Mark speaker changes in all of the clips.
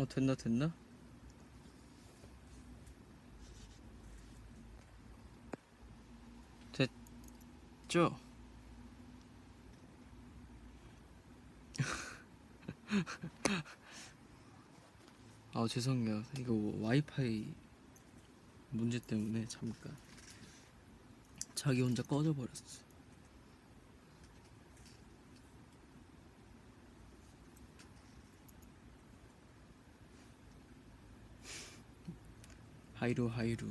Speaker 1: 어 됐나 됐나? 됐죠? 아 죄송해요 이거 와이파이 문제 때문에 잠깐 자기 혼자 꺼져 버렸어 하이루 하이루.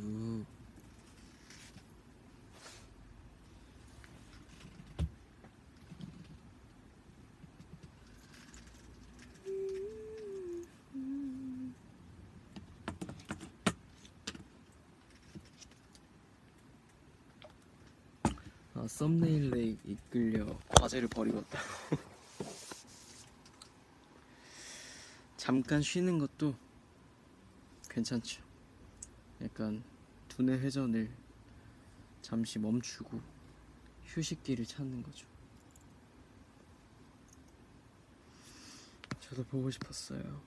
Speaker 1: 아, 썸네일에 이끌려 과제를 버리겠다고 잠깐 쉬는 것도 괜찮죠 약간 두뇌 회전을 잠시 멈추고 휴식기를 찾는 거죠 저도 보고 싶었어요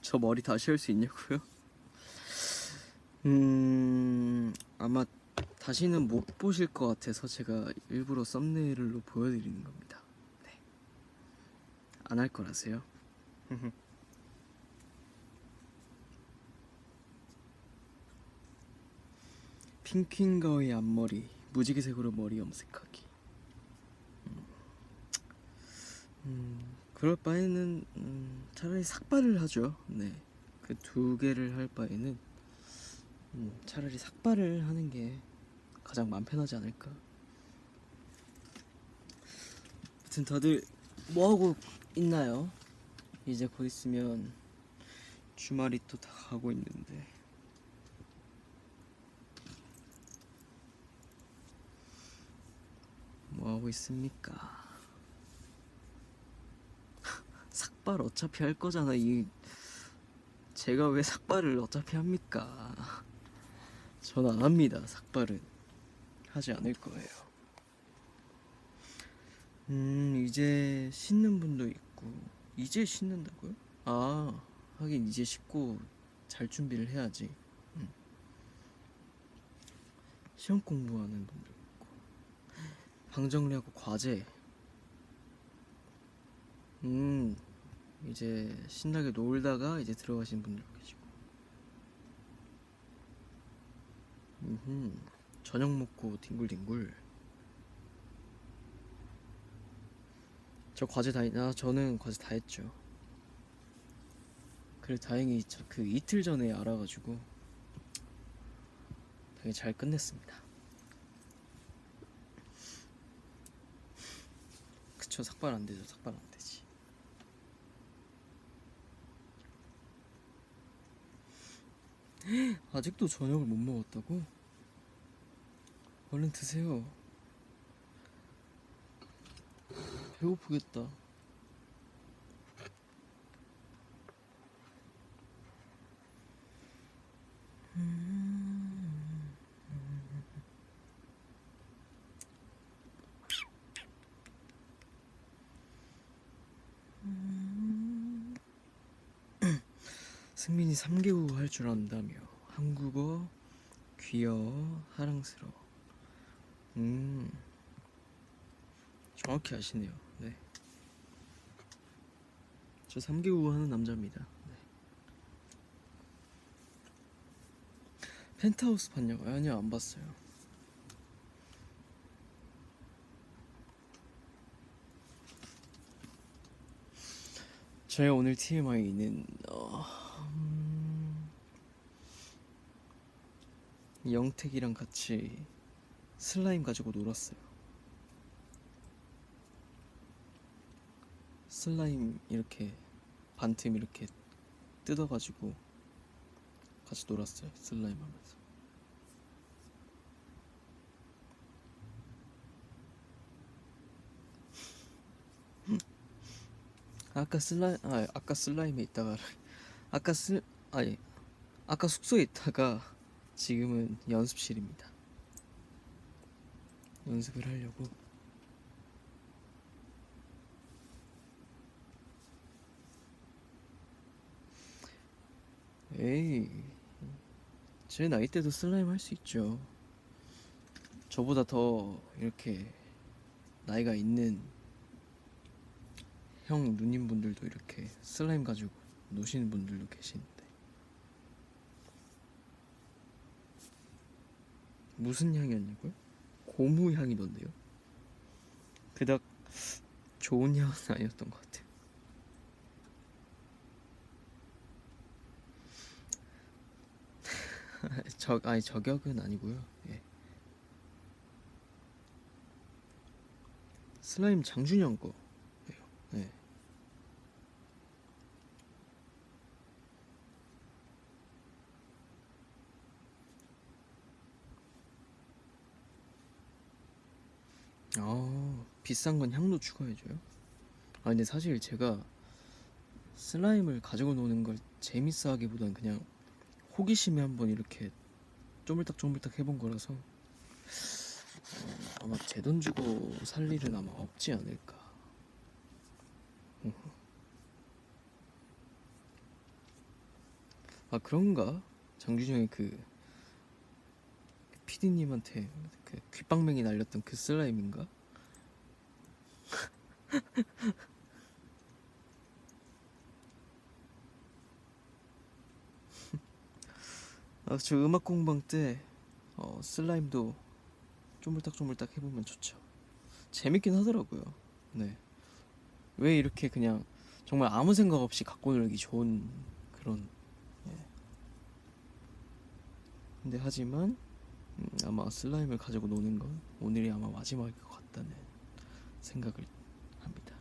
Speaker 1: 저 머리 다시 할 수 있냐고요? 음 아마 다시는 못 보실 것 같아서 제가 일부러 썸네일로 보여드리는 겁니다. 네. 안할 거라세요? 핑크인가의 앞머리 무지개색으로 머리 염색하기. 음, 음, 그럴 바에는 음, 차라리 삭발을 하죠. 네, 그 두 개를 할 바에는 음, 차라리 삭발을 하는 게 가장 마음 편하지 않을까. 아무튼 다들 뭐 하고 있나요? 이제 곧 있으면 주말이 또 다 가고 있는데. 뭐 하고 있습니까? 삭발 어차피 할 거잖아. 이 제가 왜 삭발을 어차피 합니까? 전 안 합니다. 삭발은 하지 않을 거예요. 음 이제 씻는 분도 있고 이제 씻는다고요? 아 하긴 이제 씻고 잘 준비를 해야지. 음. 시험 공부하는 분도 있고 방 정리하고 과제. 음 이제 신나게 놀다가 이제 들어가신 분들 계시고. 음흠, 저녁 먹고 뒹굴뒹굴. 저 과제 다 했나? 저는 과제 다 했죠. 그래 다행히 저그 이틀 전에 알아가지고 되게 잘 끝냈습니다. 그쵸 삭발 안 되죠 삭발 안 되지. 아직도 저녁을 못 먹었다고? 얼른 드세요. 배고프겠다. 승민이 3개국 할 줄 안다며. 한국어 귀여워 사랑스러워. 음. 정확히 아시네요 네. 저 3개국 하는 남자입니다 네. 펜트하우스 봤냐고요? 아니요 안 봤어요 저의 오늘 TMI는 어... 음, 영택이랑 같이 슬라임 가지고 놀았어요. 슬라임 이렇게 반틈 이렇게 뜯어가지고 같이 놀았어요. 슬라임 하면서. 아까 슬라임 아 아까 슬라임에 있다가 아까 슬 아니 아까 숙소에 있다가 지금은 연습실입니다. 연습을 하려고 에이, 제 나이 때도 슬라임 할 수 있죠. 저보다 더 이렇게 나이가 있는 형 누님 분들도 이렇게 슬라임 가지고 노시는 분들도 계시는데 무슨 향이었냐고요? 고무 향이던데요. 그닥 좋은 향은 아니었던 것 같아요. 저 아니 저격은 아니고요. 예. 슬라임 장준영 거예요. 네. 아 비싼 건 향도 추가해줘요? 아 근데 사실 제가 슬라임을 가지고 노는 걸 재밌어 하기보단 그냥 호기심에 한번 이렇게 쪼물딱쪼물딱 해본 거라서 어, 아마 제 돈 주고 살 일은 아마 없지 않을까. 아 그런가? 장규정이 그 PD님한테 그 귓방맹이 날렸던 그 슬라임인가? 아, 저 음악 공방 때 어, 슬라임도 쪼물딱쪼물딱 해보면 좋죠. 재밌긴 하더라고요. 네. 왜 이렇게 그냥 정말 아무 생각 없이 갖고 놀기 좋은 그런. 예. 근데 하지만 음, 아마 슬라임을 가지고 노는 건 오늘이 아마 마지막일 것 같다는 생각을 합니다.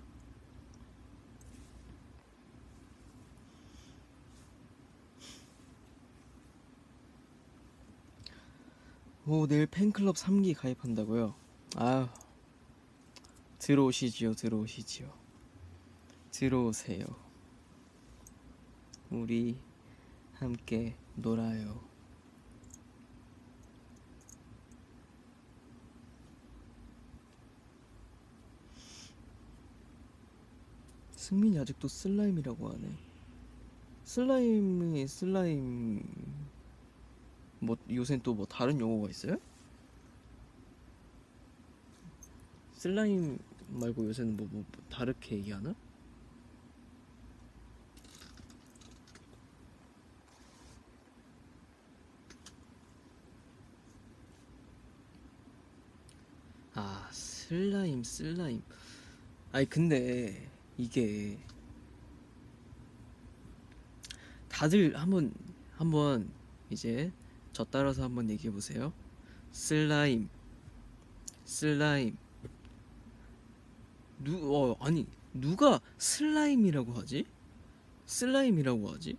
Speaker 1: 오, 내일 팬클럽 3기 가입한다고요? 아유, 들어오시지요, 들어오시지요. 들어오세요. 우리 함께 놀아요. 승민이 아직도 슬라임이라고 하네. 슬라임이 슬라임 뭐 요새 또 뭐 다른 용어가 있어요? 슬라임 말고 요새는 뭐, 뭐, 뭐 다르게 얘기하나? 아 슬라임 슬라임 아니 근데 이게 다들 한번 한번 이제 저 따라서 한번 얘기해 보세요. 슬라임, 슬라임. 누, 어, 아니 누가 슬라임이라고 하지? 슬라임이라고 하지?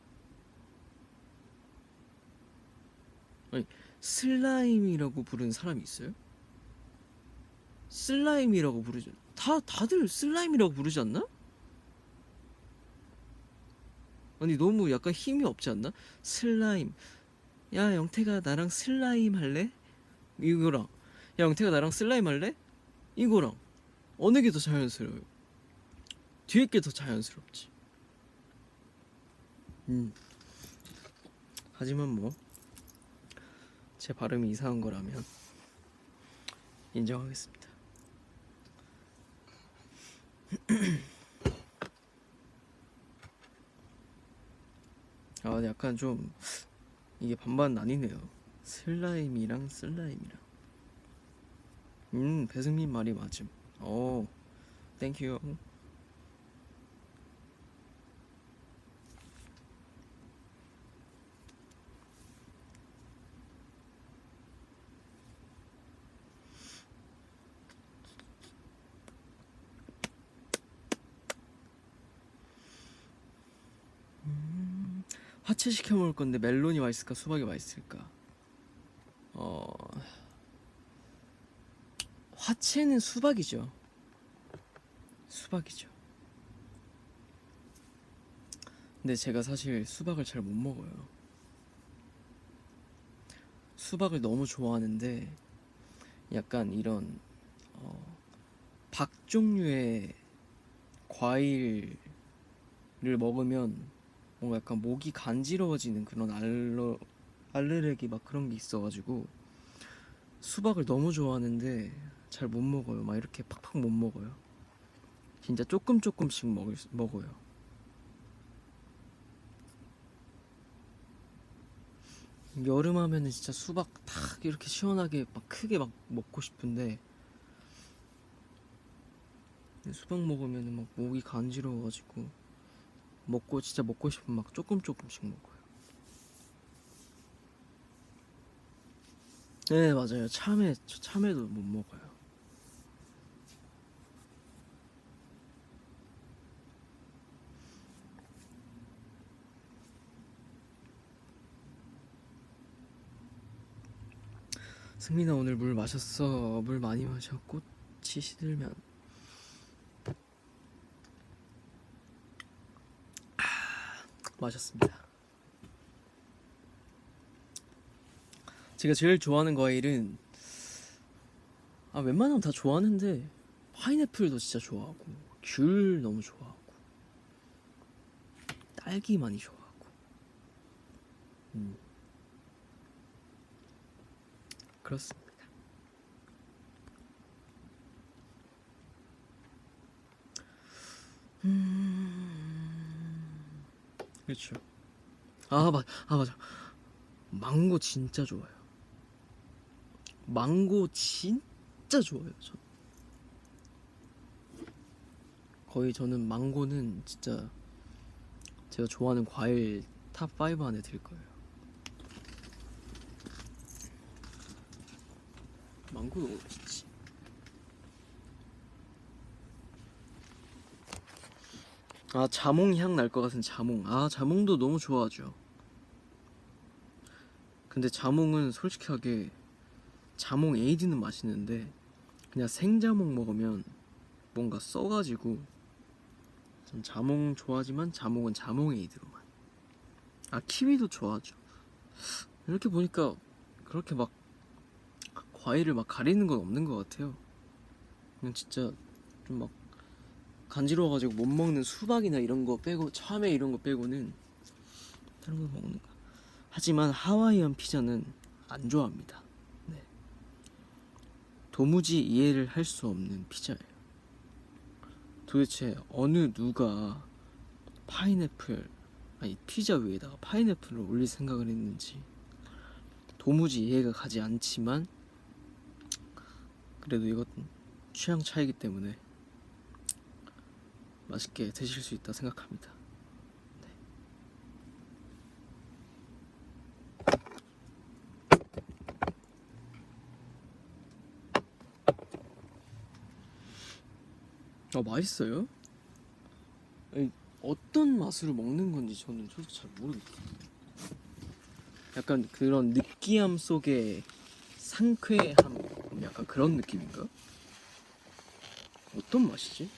Speaker 1: 아니 슬라임이라고 부르는 사람이 있어요? 슬라임이라고 부르지? 다 다들 슬라임이라고 부르지 않나? 아니 너무 약간 힘이 없지 않나? 슬라임. 야 영태가 나랑 슬라임 할래? 이거랑 야 영태가 나랑 슬라임 할래? 이거랑 어느 게 더 자연스러워요? 뒤에 게 더 자연스럽지. 음. 하지만 뭐 제 발음이 이상한 거라면 인정하겠습니다. 아, 약간 좀 이게 반반 나뉘네요. 슬라임이랑 슬라임이랑. 음, 배승민 말이 맞음. 오, 땡큐. 화채 시켜 먹을 건데 멜론이 맛있을까 수박이 맛있을까? 어 화채는 수박이죠. 수박이죠. 근데 제가 사실 수박을 잘 못 먹어요. 수박을 너무 좋아하는데 약간 이런 어, 박 종류의 과일을 먹으면 뭔가 약간 목이 간지러워지는 그런 알러 알레르기 막 그런 게 있어가지고 수박을 너무 좋아하는데 잘 못 먹어요. 막 이렇게 팍팍 못 먹어요. 진짜 조금 조금씩 먹을 수- 먹어요. 여름 하면은 진짜 수박 탁 이렇게 시원하게 막 크게 막 먹고 싶은데 수박 먹으면은 막 목이 간지러워가지고 먹고 진짜 먹고 싶으면 막 조금 조금씩 먹어요. 네 맞아요. 참외 저 참외도 못 먹어요. 승민아 오늘 물 마셨어. 물 많이 마셔. 꽃이 시들면. 아, 마셨습니다. 제가 제일 좋아하는 과일은 아 웬만하면 다 좋아하는데 파인애플도 진짜 좋아하고 귤 너무 좋아하고 딸기 많이 좋아하고 음 그렇습니다. 음 그렇죠. 아 맞, 아 맞아. 망고 진짜 좋아요. 망고 진짜 좋아요. 저. 거의 저는 망고는 진짜 제가 좋아하는 과일 탑 5 안에 들 거예요. 망고 너무 맛있지. 아 자몽 향 날 것 같은 자몽. 아 자몽도 너무 좋아하죠. 근데 자몽은 솔직하게 자몽 에이드는 맛있는데 그냥 생자몽 먹으면 뭔가 써가지고 전 자몽 좋아하지만 자몽은 자몽 에이드로만 아 키위도 좋아하죠 이렇게 보니까 그렇게 막 과일을 막 가리는 건 없는 것 같아요 그냥 진짜 좀 막 간지러워가지고 못 먹는 수박이나 이런 거 빼고 참외 이런 거 빼고는 다른 거 먹는 거 하지만 하와이안 피자는 안 좋아합니다. 네. 도무지 이해를 할 수 없는 피자예요. 도대체 어느 누가 파인애플 아니 피자 위에다가 파인애플을 올릴 생각을 했는지 도무지 이해가 가지 않지만 그래도 이건 취향 차이기 때문에 맛있게 드실 수 있다 생각합니다. 아 맛있어요? 아니, 어떤 맛으로 먹는 건지 저는 솔직히 잘 모르겠어요. 약간 그런 느끼함 속에 상쾌함 약간 그런 느낌인가? 어떤 맛이지?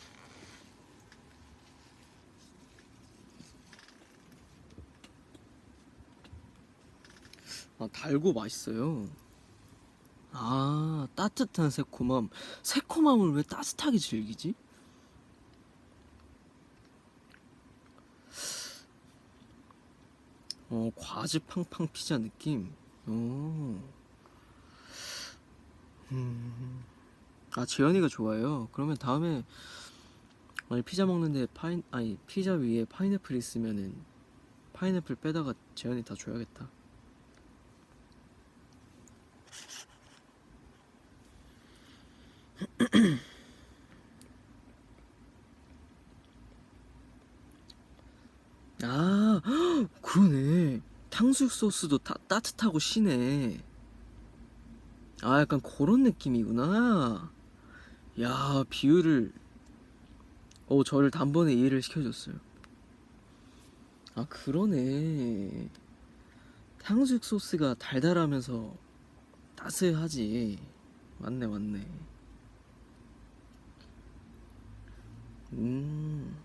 Speaker 1: 달고 맛있어요. 아 따뜻한 새콤함. 새콤함을 왜 따뜻하게 즐기지? 어, 과즙 팡팡 피자 느낌. 오. 음. 아, 재현이가 좋아요. 그러면 다음에 아니 피자 먹는데 파인 아니 피자 위에 파인애플 있으면은 파인애플 빼다가 재현이 다 줘야겠다. 아, 그러네. 탕수육 소스도 다, 따뜻하고 시네. 아, 약간 그런 느낌이구나. 야, 비율을, 어, 저를 단번에 이해를 시켜줬어요. 아, 그러네. 탕수육 소스가 달달하면서 따스하지. 맞네, 맞네. 음.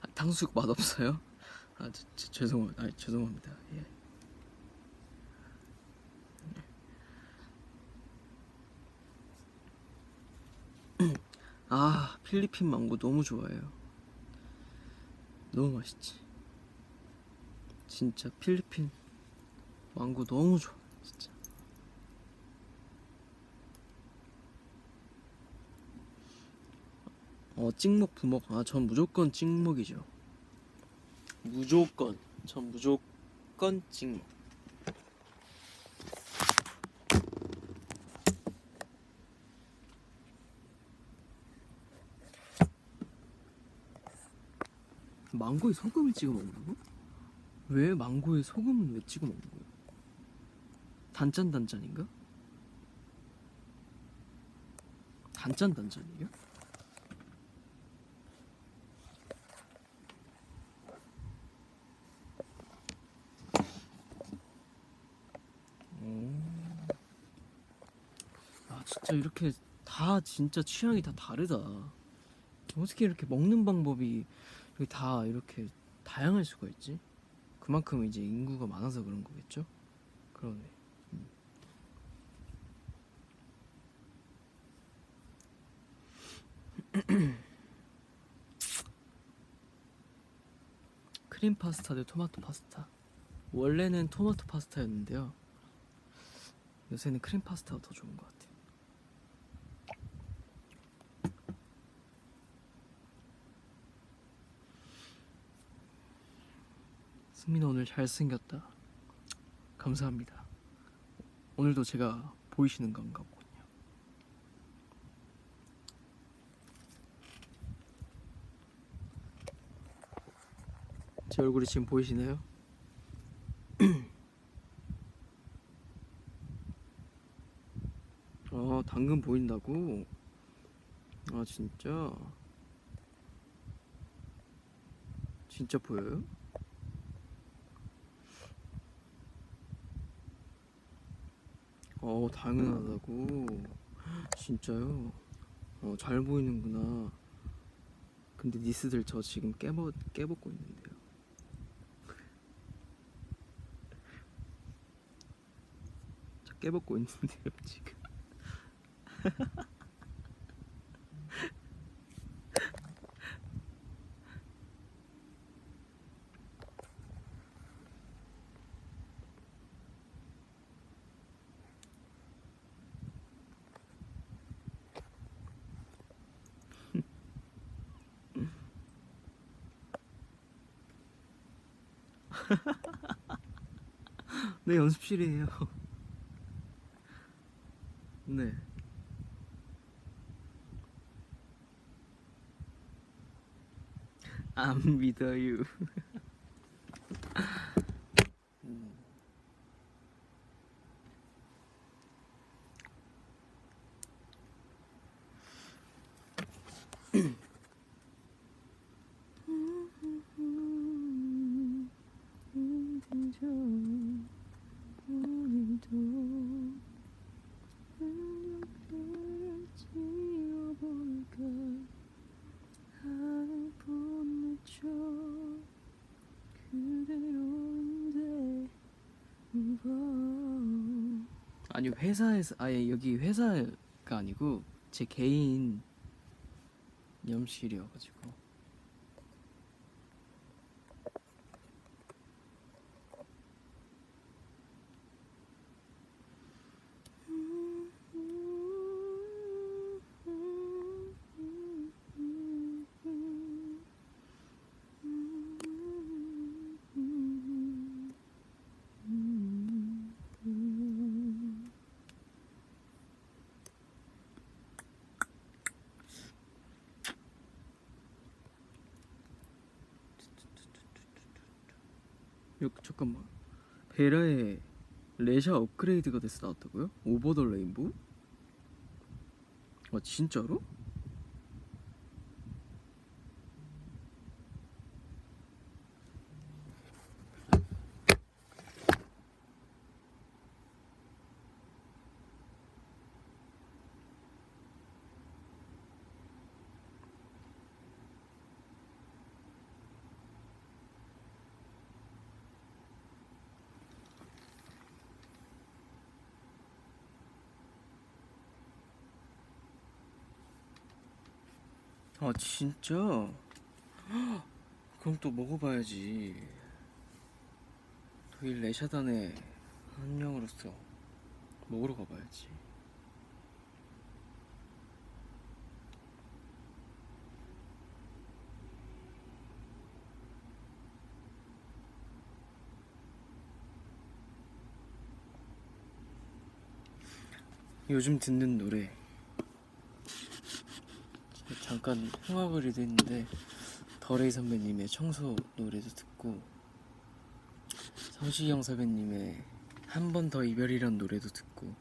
Speaker 1: 아, 탕수육 맛없어요? 아, 저, 저, 죄송, 아, 죄송합니다. 예. 아, 필리핀 망고 너무 좋아해요. 너무 맛있지. 진짜 필리핀 망고 너무 좋아. 진짜. 어 찍먹 부먹 아 전 무조건 찍먹이죠. 무조건 전 무조건 찍먹. 망고에 소금을 찍어 먹는다고? 왜 망고에 소금은 왜 찍어 먹는 거야? 단짠 단짠인가? 단짠 단짠이에 진짜 이렇게 다 진짜 취향이 다 다르다. 어떻게 이렇게 먹는 방법이 이렇게 다 이렇게 다양할 수가 있지? 그만큼 이제 인구가 많아서 그런 거겠죠? 그러네. 음. 크림 파스타 대 토마토 파스타. 원래는 토마토 파스타였는데요. 요새는 크림 파스타가 더 좋은 것 같아요. 승민아 오늘 잘생겼다. 감사합니다. 오늘도 제가 보이시는 건가 보군요. 제 얼굴이 지금 보이시나요? 아, 당근 보인다고? 아, 진짜? 진짜 보여요? 어, 당연하다고. 진짜요? 어, 잘 보이는구나. 근데 니스들 저 지금 깨먹, 깨먹고 있는데요. 저 깨먹고 있는데요, 지금. 네, 연습실이에요. 네. 안 믿어요. 음. 오늘도 흔적들을 지워볼까 하루뿐 늦춰 그대로인데 무거워 아니 회사에서 아예 여기 회사가 아니고 제 개인 염실이어가지고 요 잠깐만 베라의 레샤 업그레이드가 돼서 나왔다고요? 오버 더 레인보우? 아 진짜로? 아 진짜? 헉, 그럼 또 먹어봐야지. 독일 레샤단의 한 명으로서 먹으러 가봐야지. 요즘 듣는 노래 잠깐 흥얼거리도 했는데 더레이 선배님의 청소 노래도 듣고 성시경 선배님의 한 번 더 이별이란 노래도 듣고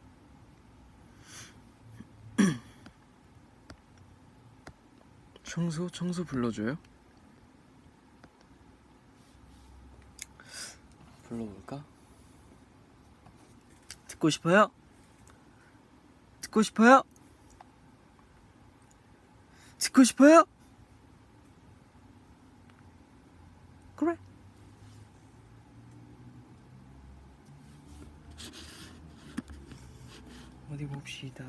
Speaker 1: 청소 청소 불러줘요? 불러볼까? 듣고 싶어요? 듣고 싶어요? 듣고 싶어요? 그래. 어디 봅시다.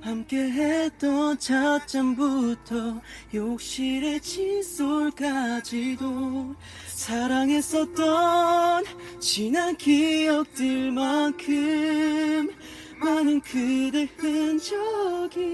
Speaker 1: 함께 했던 찻잔부터 욕실의 칫솔까지도 사랑했었던 지난 기억들만큼 많은 그대 흔적이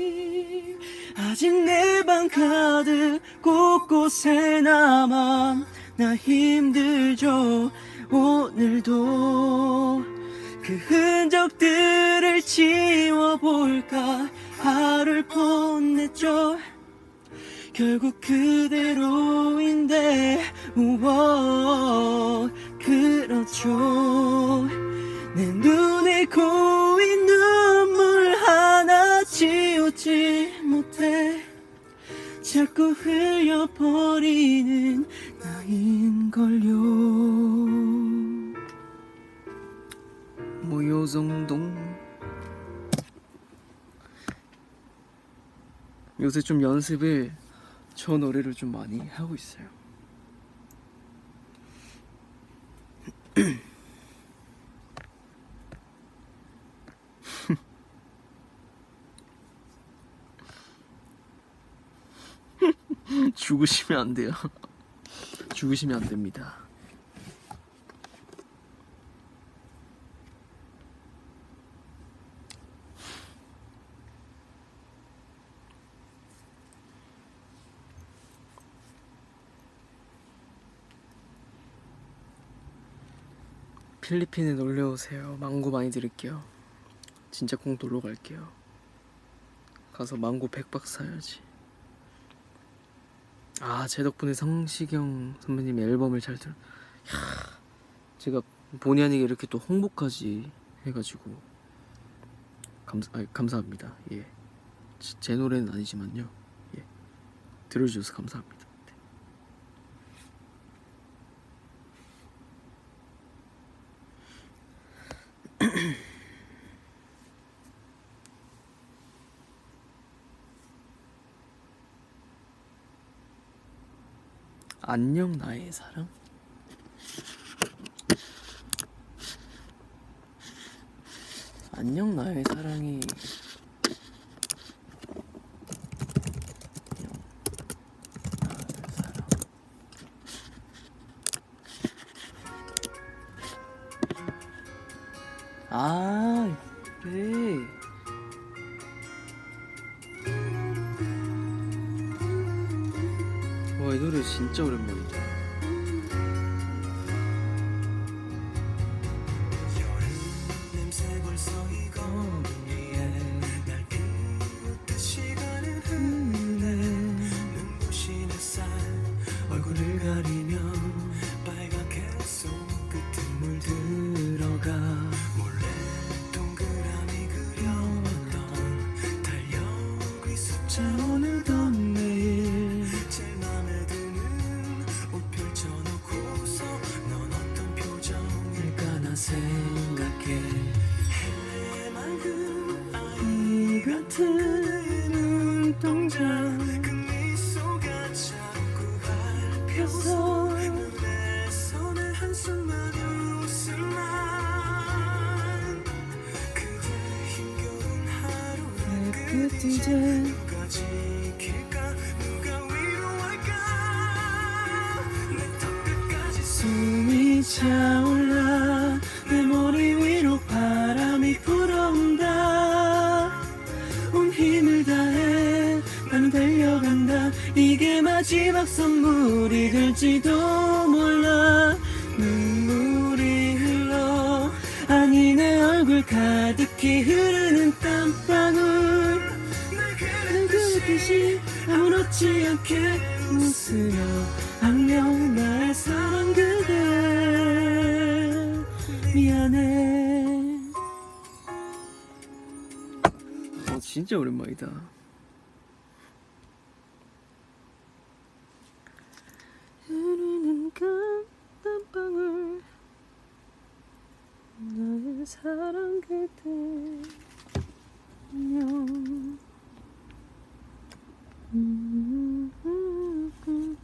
Speaker 1: 아직 내 방 가득 곳곳에 남아 나 힘들죠 오늘도 그 흔적들을 지워볼까? 하루를 보냈죠 결국 그대로인데 우와 그렇죠? 내 눈에 고인 눈물 하나 지우지 못해. 자꾸 흘려버리는 나인걸요 뭐 요정동 요새 좀 연습을 저 노래를 좀 많이 하고 있어요. 죽으시면 안 돼요. 죽으시면 안 됩니다. 필리핀에 놀러 오세요. 망고 많이 드릴게요. 진짜 꼭 놀러 갈게요. 가서 망고 백박 사야지. 아, 제 덕분에 성시경 선배님 앨범을 잘 들. 야, 제가 본의 아니게 이렇게 또 홍보까지 해가지고 감사 아, 감사합니다. 예, 제, 제 노래는 아니지만요. 예, 들어주셔서 감사합니다. 안녕 나의 사랑. 안녕 나의 사랑이. 아 그래 진짜 오랜만이다
Speaker 2: 그 미소가 자꾸 밟혀서 눈에서 내 한숨만 웃음만. 그대 힘겨운 하루의 끝 이제 미안해
Speaker 1: 어 진짜 오랜만이다. 흐르는 땀방울 나의 사랑 그대 안녕 음, 음, 음, 음,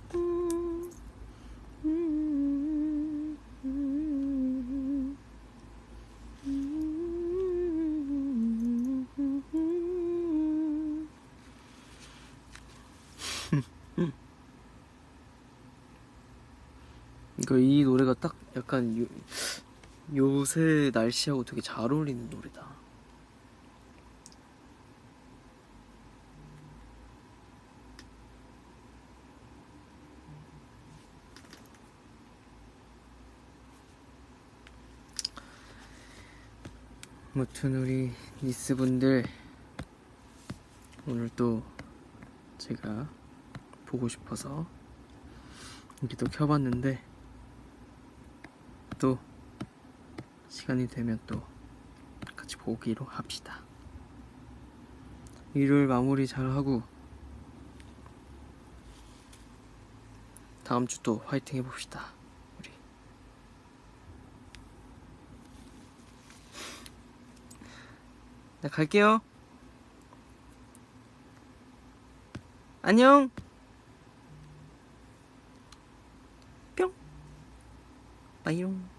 Speaker 1: 음, 음, 음. 그러니까 이 노래가 딱 약간 요, 요새 날씨하고 되게 잘 어울리는 노래다. 무튼 우리 니스 분들 오늘 또 제가 보고 싶어서 이렇게 또 켜봤는데 또 시간이 되면 또 같이 보기로 합시다. 일요일 마무리 잘 하고 다음 주 또 화이팅 해봅시다. 우리 나 갈게요. 안녕. 뿅. 빠이용.